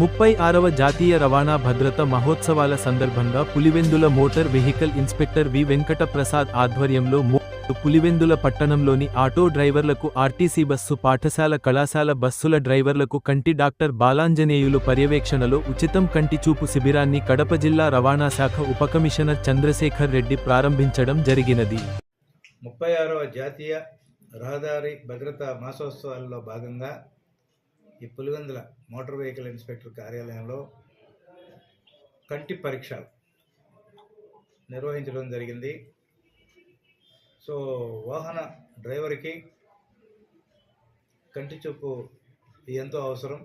ముప్పై ఆరవ జాతీయ రవాణా భద్రత మహోత్సవాల సందర్భంగా Pulivendula motor vehicle inspector V Venkata Prasad ఆధ్వర్యంలో పులివెందుల పట్టణంలోని ఆటో డ్రైవర్లకు ఆర్టీసీ బస్సు పాఠశాల కళాశాల బస్సుల డ్రైవర్లకు కంటి డాక్టర్ బాలాంజనేయులు పర్యవేక్షణలో ఉచితం కంటి చూపు శిబిరాన్ని కడప జిల్లా రవాణా శాఖ ఉప కమిషనర్ చంద్రశేఖర్ రెడ్డి ప్రారంభించడం జరిగినది. ముప్పై ఆరవ జాతీయ రహదారి భద్రతా మాసోత్సవాల్లో భాగంగా ఈ పులివెందుల మోటార్ వెహికల్ ఇన్స్పెక్టర్ కార్యాలయంలో కంటి పరీక్ష నిర్వహించడం జరిగింది. సో వాహన డ్రైవర్కి కంటి చూపు ఎంతో అవసరం.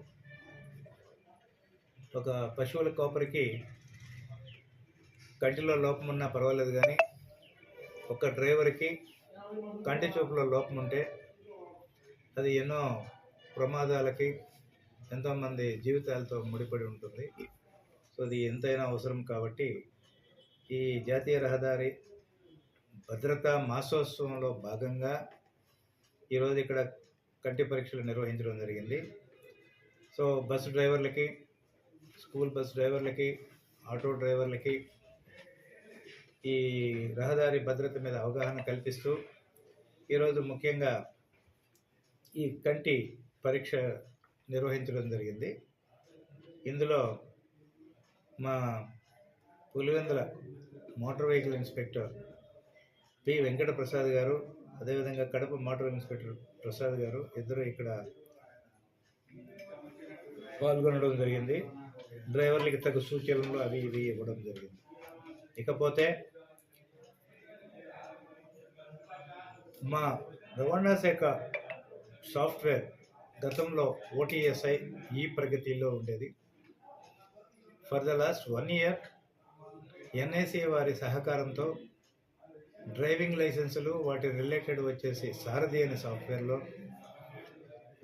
ఒక పశువుల కాపరికి కంటిలో లోపం ఉన్నా పర్వాలేదు కానీ ఒక డ్రైవర్కి కంటి చూపులో లోపం ఉంటే అది ఎన్నో ప్రమాదాలకి ఎంతోమంది జీవితాలతో ముడిపడి ఉంటుంది. సో అది ఎంతైనా అవసరం కాబట్టి ఈ జాతీయ రహదారి భద్రతా మాసోత్సవంలో భాగంగా ఈరోజు ఇక్కడ కంటి పరీక్షలు నిర్వహించడం జరిగింది. సో బస్సు డ్రైవర్లకి స్కూల్ బస్ డ్రైవర్లకి ఆటో డ్రైవర్లకి ఈ రహదారి భద్రత మీద అవగాహన కల్పిస్తూ ఈరోజు ముఖ్యంగా ఈ కంటి పరీక్ష నిర్వహించడం జరిగింది. ఇందులో మా Pulivendula motor vehicle inspector P. Venkata Prasad garu అదేవిధంగా కడప మోటార్ ఇన్స్పెక్టర్ ప్రసాద్ గారు ఇద్దరు ఇక్కడ పాల్గొనడం జరిగింది. డ్రైవర్లకి తగు సూచనలు అవి ఇవి ఇవ్వడం జరిగింది. ఇకపోతే మా రవాణా శాఖ సాఫ్ట్వేర్ గతంలో ఓటీఎస్ఐ ఈ ప్రగతిలో ఉండేది. For the last one year NIC వారి సహకారంతో డ్రైవింగ్ లైసెన్సులు వాటి రిలేటెడ్ వచ్చేసి సారథి అనే సాఫ్ట్వేర్లో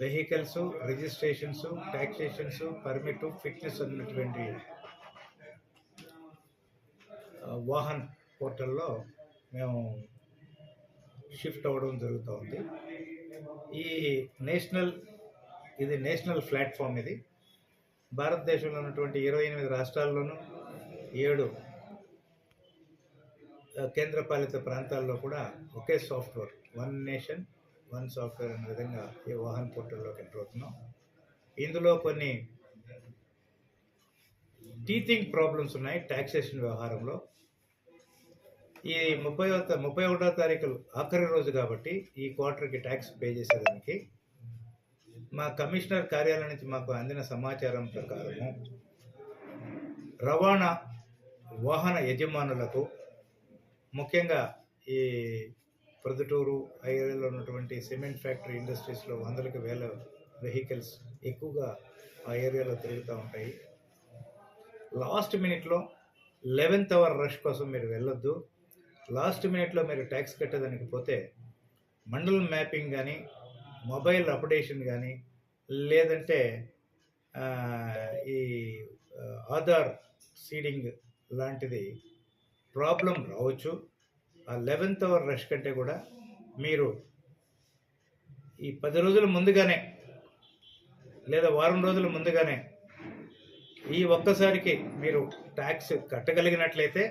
vehicles registrations taxations permit fitness అన్నటువంటి వాహన్ పోర్టల్లో మేము షిఫ్ట్ అవ్వడం జరుగుతూ ఉంది ఈ నేషనల్ ఇది నేషనల్ ప్లాట్ఫామ్ ఇది. భారతదేశంలో ఉన్నటువంటి ఇరవై ఎనిమిది రాష్ట్రాల్లోనూ ఏడు కేంద్రపాలిత ప్రాంతాల్లో కూడా ఒకే software one nation one software అనే విధంగా ఈ వాహన్ పోర్టల్లోకి ఎంటర్ అవుతున్నాం. ఇందులో కొన్ని టీచింగ్ ప్రాబ్లమ్స్ ఉన్నాయి ట్యాక్సేషన్ వ్యవహారంలో. ఈ ముప్పై ముప్పై ఒకటో తారీఖు ఆఖరి రోజు కాబట్టి ఈ క్వార్టర్కి ట్యాక్స్ పే చేసేదానికి మా కమిషనర్ కార్యాలయం నుంచి మాకు అందిన సమాచారం ప్రకారము రవాణా వాహన యజమానులకు ముఖ్యంగా ఈ ప్రొద్దుటూరు ఐఏలో ఏరియాలో ఉన్నటువంటి సిమెంట్ ఫ్యాక్టరీ ఇండస్ట్రీస్లో వందలకి వేల వెహికల్స్ ఎక్కువగా ఆ ఏరియాలో తిరుగుతూ ఉంటాయి. లాస్ట్ మినిట్లో లెవెన్త్ అవర్ రష్ కోసం మీరు వెళ్ళొద్దు. లాస్ట్ మినిట్లో మీరు ట్యాక్స్ కట్టేదానికి పోతే మండలం మ్యాపింగ్ కానీ మొబైల్ అప్డేషన్ కానీ లేదంటే ఈ ఆధార్ సీడింగ్ లాంటిది ప్రాబ్లం రావచ్చు. ఆ లెవెన్త్ అవర్ రష్ కంటే కూడా మీరు ఈ పది రోజుల ముందుగానే లేదా వారం రోజుల ముందుగానే ఈ ఒక్కసారికి మీరు ట్యాక్స్ కట్టగలిగినట్లయితే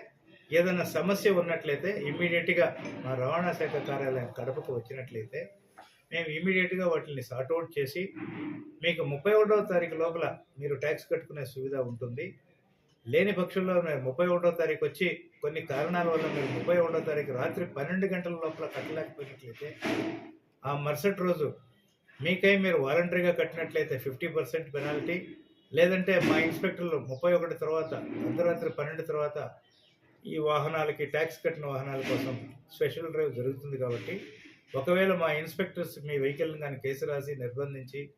ఏదైనా సమస్య ఉన్నట్లయితే ఇమ్మీడియట్గా మా రవాణా శాఖ కార్యాలయం కడపకు వచ్చినట్లయితే మేము ఇమీడియట్గా వాటిని సార్ట్అవుట్ చేసి మీకు ముప్పై ఒకటవ తారీఖు లోపల మీరు ట్యాక్స్ కట్టుకునే సువిధ ఉంటుంది. లేని పక్షంలో మీరు ముప్పై ఒకటో తారీఖు వచ్చి కొన్ని కారణాల వల్ల మీరు ముప్పై ఒకటో తారీఖు రాత్రి పన్నెండు గంటల లోపల కట్టలేకపోయినట్లయితే ఆ మరుసటి రోజు మీకై మీరు వాలంటరీగా కట్టినట్లయితే ఫిఫ్టీ పర్సెంట్ పెనాల్టీ లేదంటే మా ఇన్స్పెక్టర్లు ముప్పై ఒకటి తర్వాత అర్ధరాత్రి పన్నెండు తర్వాత ఈ వాహనాలకి ట్యాక్స్ కట్టిన వాహనాల కోసం స్పెషల్ డ్రైవ్ జరుగుతుంది కాబట్టి ఒకవేళ మా ఇన్స్పెక్టర్స్ మీ వెహికల్ని కానీ కేసు రాసి నిర్బంధించి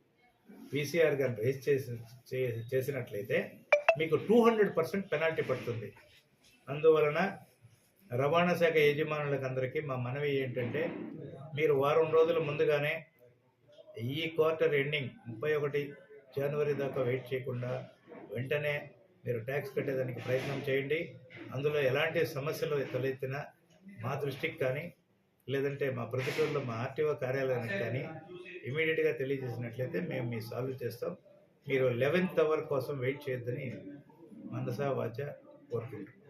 పీసీఆర్ కానీ రేస్ చేసి చే- చేసినట్లయితే మీకు టూ హండ్రెడ్ పర్సెంట్ పెనాల్టీ పడుతుంది. అందువలన రవాణా శాఖ యజమానులకు అందరికీ మా మనవి ఏంటంటే మీరు వారం రోజుల ముందుగానే ఈ క్వార్టర్ ఎండింగ్ ముప్పై ఒకటి జనవరి దాకా వెయిట్ చేయకుండా వెంటనే మీరు ట్యాక్స్ కట్టేదానికి ప్రయత్నం చేయండి. అందులో ఎలాంటి సమస్యలు తలెత్తినా మా దృష్టికి కానీ లేదంటే మా ప్రతికూలలో మా ఆర్టీఓ కార్యాలయానికి కానీ ఇమీడియట్గా తెలియజేసినట్లయితే మేము మీ సాల్వ్ చేస్తాం. మీరు లెవెన్త్ అవర్ కోసం వెయిట్ చేయొద్దని మనసా వాచ కోరుకుంటున్నాను